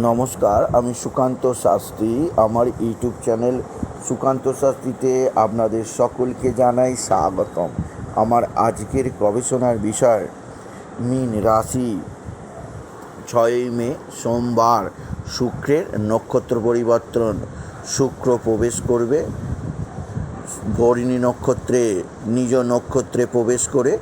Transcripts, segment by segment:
নমস্কার, আমি সুকান্ত শাস্ত্রী। আমার ইউটিউব চ্যানেল সুকান্ত শাস্ত্রীতে আপনাদের সকলকে জানাই স্বাগতম। আমার আজকের গবেষণার বিষয়, মিন রাশি। ছয়ই মে, সোমবার, শুক্রের নক্ষত্র পরিবর্তন। শুক্র প্রবেশ করবে ভরিণী নক্ষত্রে, নিজ নক্ষত্রে প্রবেশ করে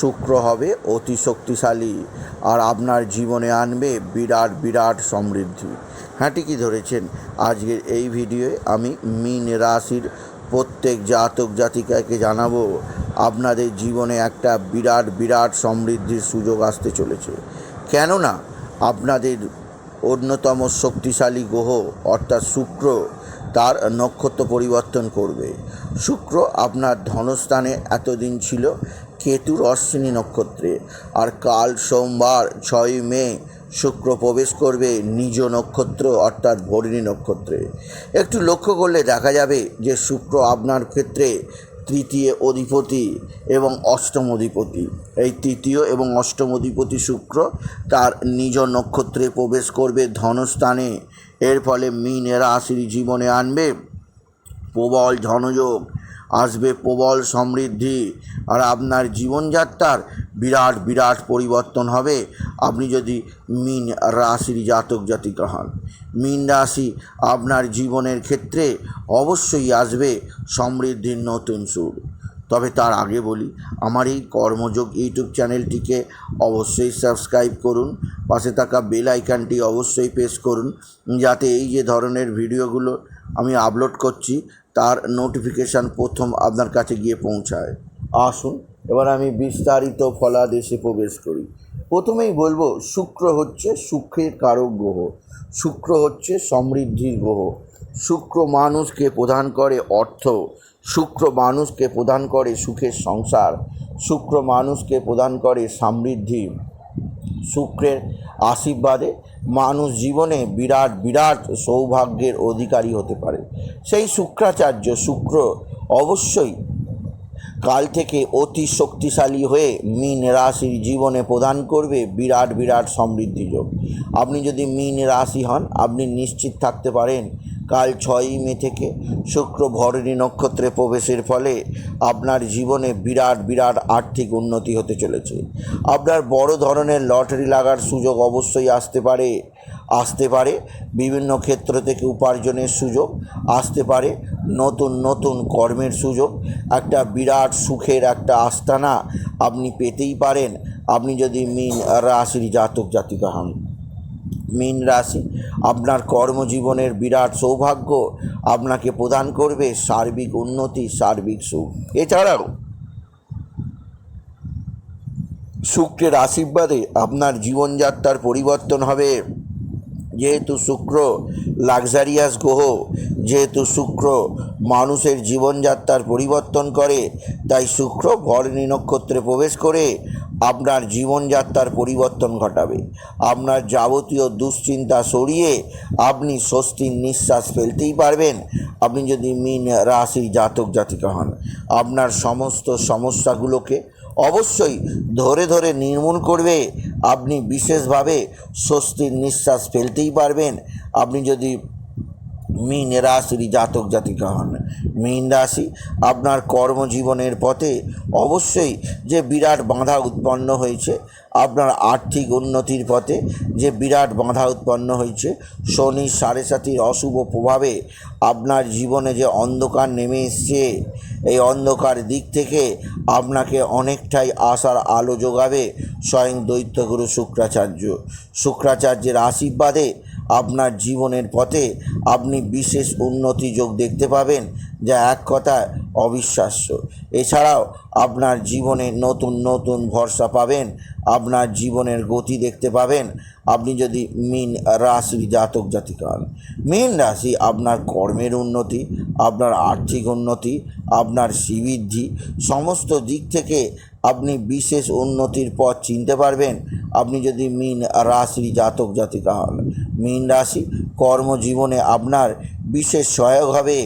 শুক্র হবে অতি শক্তিশালী আর আপনার জীবনে আনবে বিরাট বিরাট সমৃদ্ধি। হ্যাঁ ঠিকই ধরেছেন? আজকের এই ভিডিওয়ে আমি মিন রাশির প্রত্যেক জাতক জাতিকাকে জানাব, আপনাদের জীবনে একটা বিরাট বিরাট সমৃদ্ধির সুযোগ আসতে চলেছে। কেননা, আপনাদের অন্যতম শক্তিশালী গ্রহ অর্থাৎ শুক্র তার নক্ষত্র পরিবর্তন করবে। শুক্র আপনার ধনস্থানে এতদিন ছিল, কেতুর অশ্বিনী নক্ষত্রে। আর কাল সোমবার ছয়ই মে শুক্র প্রবেশ করবে নিজ নক্ষত্র, অর্থাৎ ভরিণী নক্ষত্রে। একটু লক্ষ্য করলে দেখা যাবে যে শুক্র আপনার ক্ষেত্রে তৃতীয় অধিপতি এবং অষ্টম অধিপতি। এই তৃতীয় এবং অষ্টম অধিপতি শুক্র তার নিজ নক্ষত্রে প্রবেশ করবে ধনস্থানে। এর ফলে মীন রাশির জীবনে আনবে। প্রবল ধনযোগ, আসবে প্রবল সমৃদ্ধি, আর আপনার জীবনযাত্রার বিরাট বিরাট পরিবর্তন হবে। আপনি যদি মিন রাশির জাতক, জাতিকা হন, মিন রাশি আপনার জীবনের ক্ষেত্রে অবশ্যই আসবে সমৃদ্ধির নতুন সুর। তবে তার আগে বলি, আমার এই কর্মযোগ ইউটিউব চ্যানেলটিকে অবশ্যই সাবস্ক্রাইব করুন, পাশে থাকা বেল আইকনটি অবশ্যই প্রেস করুন, যাতে এই যে ধরনের ভিডিওগুলো আমি আপলোড করছি, তার নোটিফিকেশান প্রথম আপনার কাছে গিয়ে পৌঁছায়। আসুন, এবার আমি বিস্তারিত ফলাদেশে প্রবেশ করি। প্রথমেই বলব, শুক্র হচ্ছে সুখের কারক গ্রহ। শুক্র হচ্ছে সমৃদ্ধির গ্রহ। শুক্র মানুষকে প্রদান করে অর্থ। শুক্র মানুষকে প্রদান করে সুখের সংসার। শুক্র মানুষকে প্রদান করে সমৃদ্ধি। শুক্রের আশীর্বাদে মানুষ জীবনে বিরাট বিরাট সৌভাগ্যের অধিকারী হতে পারে। সেই শুক্রাচার্য শুক্র অবশ্যই কাল থেকে অতি শক্তিশালী হয়ে মীন রাশির জীবনে প্রদান করবে বিরাট বিরাট সমৃদ্ধি যোগ। আপনি যদি মীন রাশি হন, আপনি নিশ্চিত থাকতে পারেন, কাল ছয়ই মে থেকে শুক্র ভরণী নক্ষত্রে প্রবেশের ফলে আপনার জীবনে বিরাট বিরাট আর্থিক উন্নতি হতে চলেছে। আপনার বড় ধরনের লটারি লাগার সুযোগ অবশ্যই আসতে পারে। আসতে পারে। বিভিন্ন ক্ষেত্র থেকে উপার্জনের সুযোগ আসতে পারে। নতুন নতুন কর্মের সুযোগ। একটা বিরাট সুখের একটা আস্তানা আপনি পেতেই পারেন। আপনি যদি মিন রাশির জাতক জাতিকা হন। মীন রাশি আপনার কর্মজীবনের বিরাট সৌভাগ্য আপনাকে প্রদান করবে সার্বিক উন্নতি, সার্বিক সুখ। এছাড়াও শুক্রের আশীর্বাদে আপনার জীবনযাত্রার পরিবর্তন হবে। যেহেতু শুক্র লাক্সারিয়াস গ্রহ, যেহেতু শুক্র মানুষের জীবনযাত্রার পরিবর্তন করে, তাই শুক্র ভরণী নক্ষত্রে প্রবেশ করে আপনার জীবনযাত্রার পরিবর্তন ঘটাবে। আপনার যাবতীয় দুশ্চিন্তা সরিয়ে আপনি স্বস্তির নিঃশ্বাস ফেলতেই পারবেন। আপনি যদি মিন রাশি জাতক জাতিকা হন, আপনার সমস্ত সমস্যাগুলোকে অবশ্যই ধরে ধরে নির্মূল করবে। আপনি বিশেষভাবে স্বস্তির নিঃশ্বাস ফেলতেই পারবেন। আপনি যদি মীন রাশির জাতক জাতিকা হন, মীন রাশি আপনার কর্মজীবনের পথে অবশ্যই যে বিরাট বাধা উৎপন্ন হয়েছে, আপনার আর্থিক উন্নতির পথে যে বিরাট বাধা উৎপন্ন হয়েছে, শনি সাড়ে সাতির অশুভ প্রভাবে আপনার জীবনে যে অন্ধকার নেমে এসছে এই অন্ধকার দিক থেকে আপনাকে অনেকটাই আশার আলো যোগাবে স্বয়ং দৈত্যগুরু শুক্রাচার্য। শুক্রাচার্যের আশীর্বাদে আপনার জীবনের পথে আপনি বিশেষ উন্নতি যোগ দেখতে পাবেন, যা এক কথায় অবিশ্বাস্য। এছাড়াও আপনার জীবনে নতুন নতুন ভরসা পাবেন আপনার জীবনের গতি দেখতে পাবেন। আপনি যদি মিন রাশির জাতক জাতিকা হন মিন রাশি আপনার কর্মের উন্নতি, আপনার আর্থিক উন্নতি, আপনার শ্রীবৃদ্ধি, সমস্ত দিক থেকে আপনি বিশেষ উন্নতির পথ চিনতে পারবেন। আপনি যদি মিন রাশির জাতক জাতিকা হন মিন রাশি কর্মজীবনে আপনার বিশেষ সহায়ক হবে,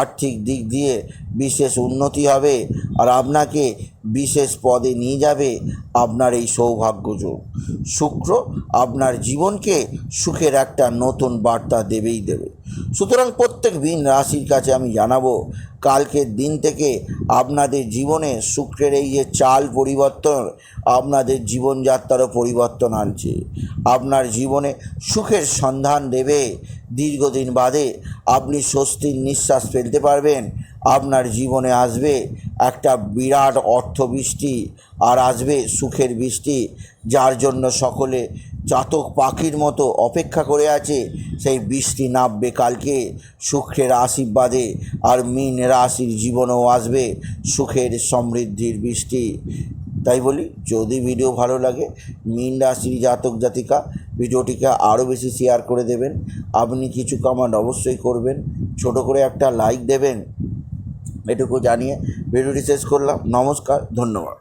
আর্থিক দিক দিয়ে বিশেষ উন্নতি হবে আর আপনাকে বিশেষ পদে নিয়ে যাবে আপনার এই সৌভাগ্য যোগ। শুক্র আপনার জীবনকে সুখের একটা নতুন বার্তা দেবেই দেবে। সুতরাং প্রত্যেক দিন রাশির কাছে আমি জানাব, কালকের দিন থেকে আপনাদের জীবনে শুক্রের এই যে চাল পরিবর্তন, আপনাদের জীবনযাত্রারও পরিবর্তন আনছে। আপনার জীবনে সুখের সন্ধান দেবে। দীর্ঘদিন বাদে আপনি স্বস্তির নিঃশ্বাস ফেলতে পারবেন। আপনার জীবনে আসবে একটা বিরাট অর্থবৃষ্টি আর আসবে সুখের বৃষ্টি। যার জন্য সকলে চাতক পাখির মতো অপেক্ষা করে আছে, সেই বৃষ্টি নামবে কালকে। শুক্রের আশীর্বাদে আর মীন রাশির জীবনেও আসবে সুখের সমৃদ্ধির বৃষ্টি। তাই বলি, যদি ভিডিও ভালো লাগে, মীন রাশির জাতক জাতিকা ভিডিওটিকে আরও বেশি শেয়ার করে দেবেন। আপনি কিছু কমেন্ট অবশ্যই করবেন। ছোট করে একটা লাইক দেবেন। এটুকু জানিয়ে ভিডিওটি শেষ করলাম নমস্কার ধন্যবাদ